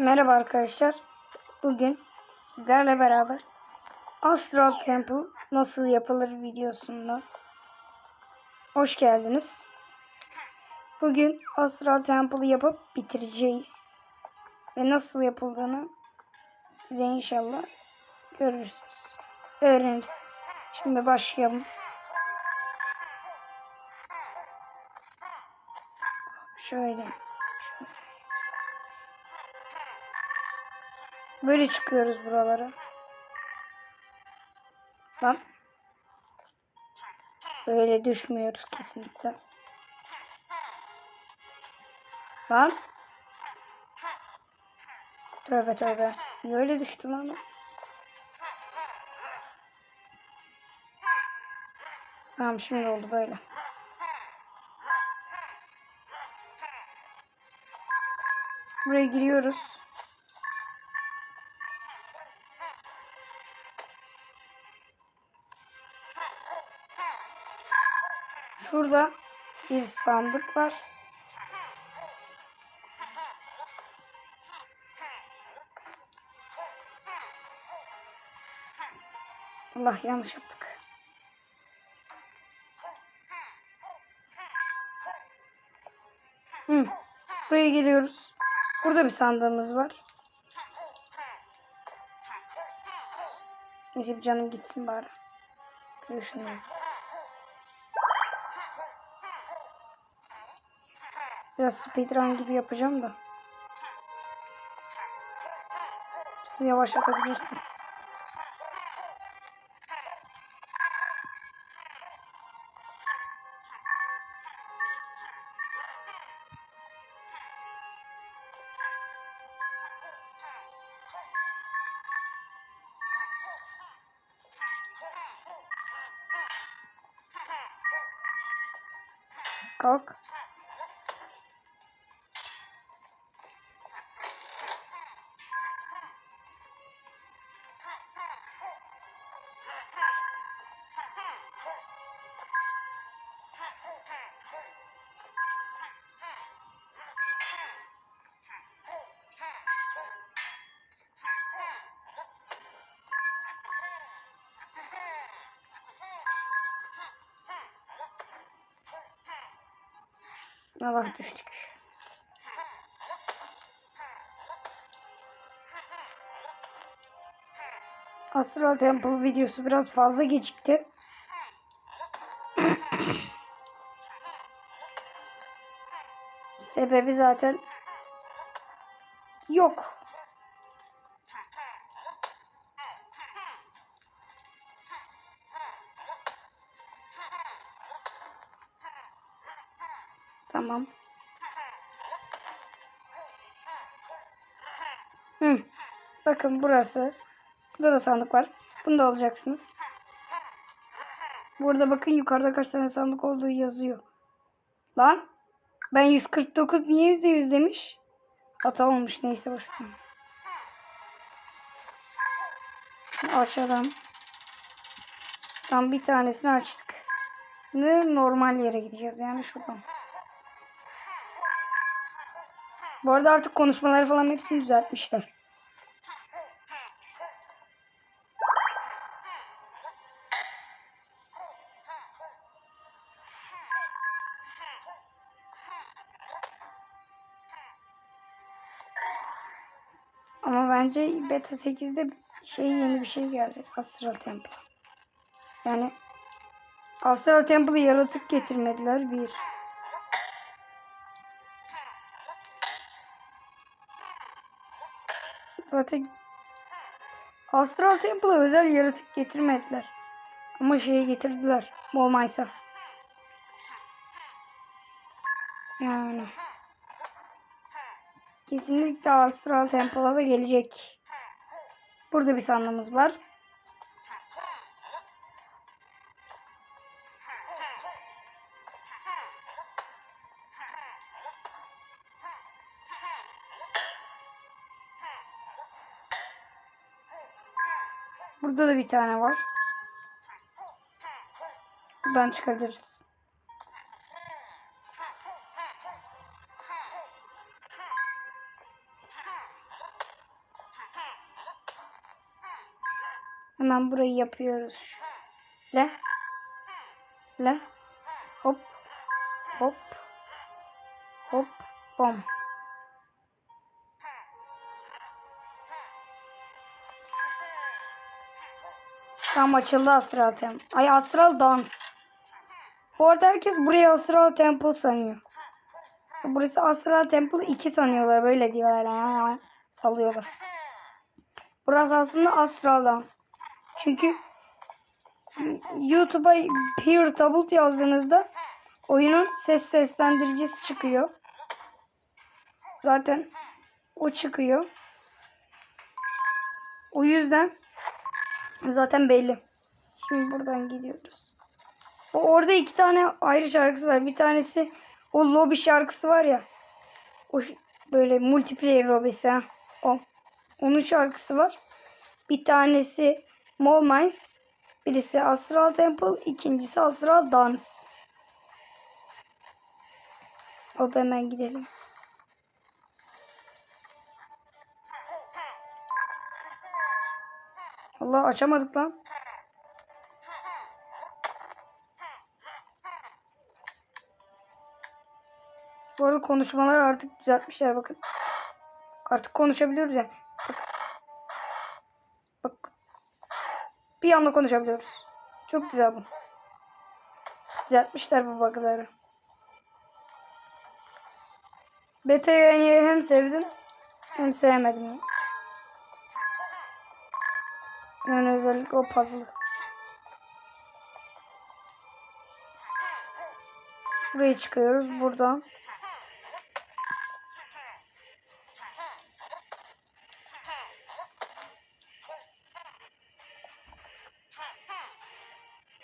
Merhaba arkadaşlar. Bugün sizlerle beraber Astral Temple nasıl yapılır videosunda hoş geldiniz. Bugün Astral Temple'ı yapıp bitireceğiz. Ve nasıl yapıldığını size inşallah görürsünüz. Öğrenirsiniz. Şimdi başlayalım. Şöyle. Böyle çıkıyoruz buralara. Lan. Böyle düşmüyoruz kesinlikle. Lan. Tövbe tövbe. Niye öyle düştüm ama? Tamam şimdi oldu böyle. Buraya giriyoruz. Şurada bir sandık var. Allah yanlış yaptık. Hı. Buraya geliyoruz. Burada bir sandığımız var. Neyse bir canım gitsin bari. Görüşürüz. Biraz speedrun gibi yapacağım da. Siz yavaşlatabilirsiniz. Kalk. Allah düştük. Astral Temple videosu biraz fazla gecikti. Sebebi zaten yok. Hı. Bakın burası. Burada da sandık var. Bunu da alacaksınız. Burada bakın yukarıda kaç tane sandık olduğu yazıyor. Lan. Ben 149 niye %100 demiş? Hata olmuş neyse boş ver. Açalım. Tam bir tanesini açtık. Şimdi normal yere gideceğiz yani şuradan. Bu arada artık konuşmaları falan hepsini düzeltmişler. Ama bence beta 8'de şey yeni bir şey gelecek. Astral Temple. Yani Astral Temple'ı yaratık getirmediler bir. Zaten Astral Temple'a özel yaratık getirmediler. Ama şeyi getirdiler. Molmaysa. Yani. Kesinlikle Astral Temple'a da gelecek. Burada bir sandığımız var. tane var. Buradan çıkabiliriz. Hemen burayı yapıyoruz. Le. Le. Hop. Hop. Hop. Bom. Tam açıldı Astral Temple. Ay Astral Dance. Bu arada herkes burayı Astral Temple sanıyor. Burası Astral Temple 2 sanıyorlar. Böyle diyorlar. Sallıyorlar. Burası aslında Astral Dance. Çünkü YouTube'a Pure Tablet yazdığınızda oyunun ses seslendiricisi çıkıyor. Zaten o çıkıyor. O yüzden zaten belli. Şimdi buradan gidiyoruz. O orada iki tane ayrı şarkısı var. Bir tanesi o lobby şarkısı var ya. O böyle multiplayer lobbysi ha. O. Onun şarkısı var. Bir tanesi Mall Mines. Birisi Astral Temple. ikincisi Astral Dance. Hop hemen gidelim. Allah açamadık lan. Bu arada konuşmaları artık düzeltmişler bakın. Artık konuşabiliyoruz yani. Bak. Bir anda konuşabiliyoruz. Çok güzel bu. Düzeltmişler bu bug'ları. Beta'yı hem sevdim hem sevmedim. Yani özellikle o puzzle. Buraya çıkıyoruz buradan.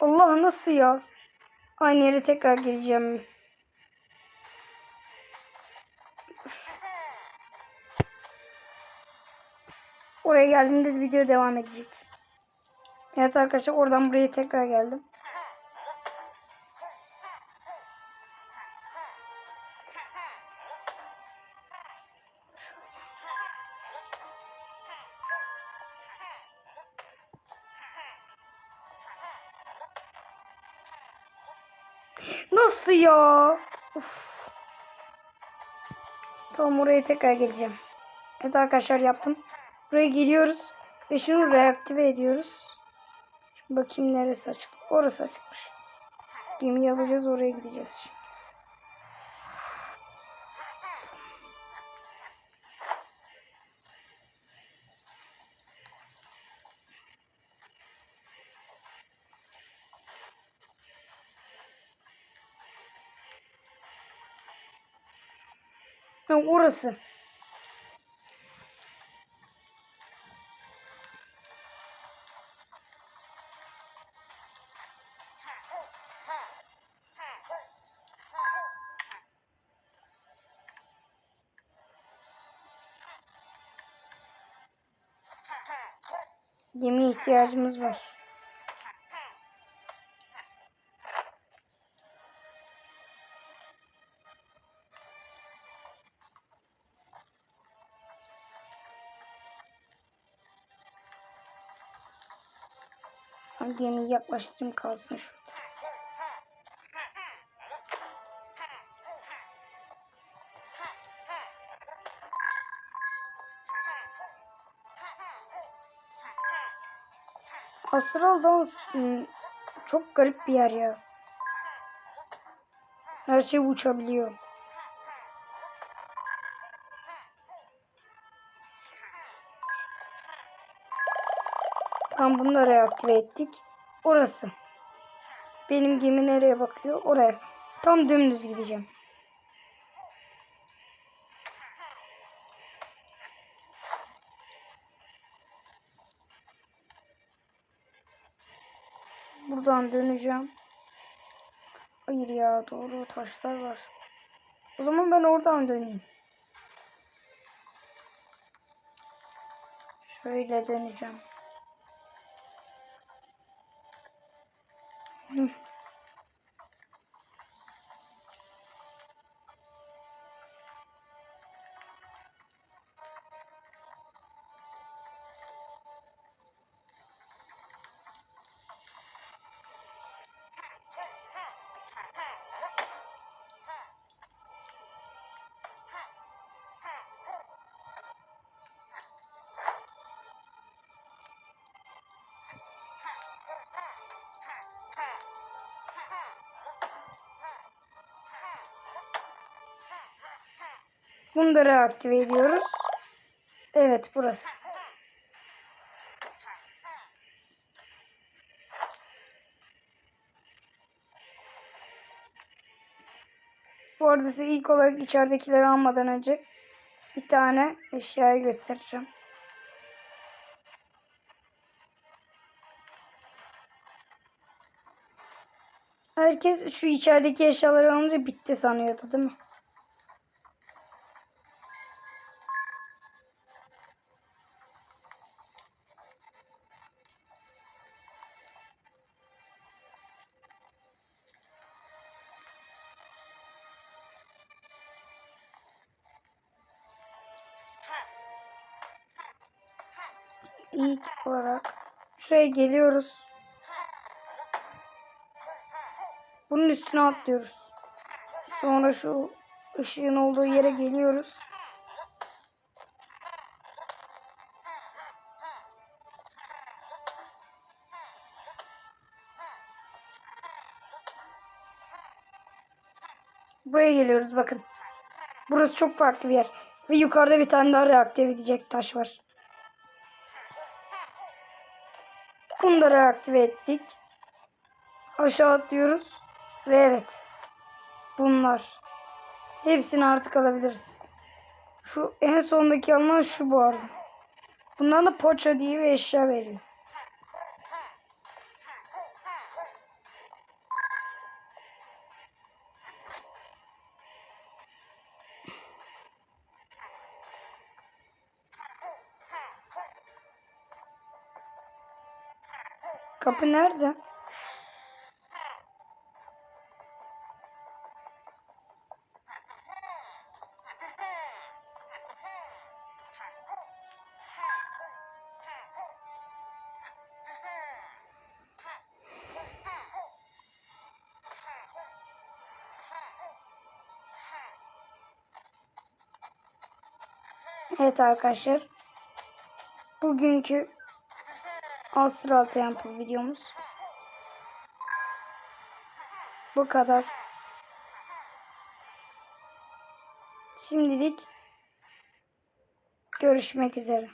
Allah nasıl ya? Aynı yere tekrar geleceğim. Oraya geldiğimde video devam edecek. Evet arkadaşlar oradan buraya tekrar geldim. Nasıl ya? Uf. Tamam oraya tekrar geleceğim. Evet arkadaşlar yaptım. Buraya geliyoruz ve şunu reaktive ediyoruz. Bakayım neresi açık. Orası açıkmış. Gemi yapacağız oraya gideceğiz şimdi. Ha, orası. Gemiye ihtiyacımız var. Gemiyi yaklaştırayım kalsın şurada. Astral Dans çok garip bir yer ya. Her şey uçabiliyor. Tam bunları reaktive ettik. Orası. Benim gemi nereye bakıyor? Oraya. Tam dümdüz gideceğim. Buradan döneceğim. Hayır ya doğru taşlar var. O zaman ben oradan döneyim. Şöyle döneceğim. Bunu da reaktive ediyoruz. Evet burası. Bu arada size ilk olarak içeridekileri almadan önce bir tane eşyayı göstereceğim. Herkes şu içerideki eşyaları alınca bitti sanıyordu değil mi? İlk olarak şuraya geliyoruz. Bunun üstüne atlıyoruz. Sonra şu ışığın olduğu yere geliyoruz. Buraya geliyoruz bakın. Burası çok farklı bir yer. Ve yukarıda bir tane daha reaktive edecek taş var. Bunu da reaktive ettik. Aşağı atlıyoruz. Ve evet. Bunlar. Hepsini artık alabiliriz. Şu en sondaki alınan şu bu arada. Bundan da poça diye bir eşya veriyor. Kapı nerede? Evet arkadaşlar. Bugünkü Astral Temple videomuz bu kadar. Şimdilik görüşmek üzere.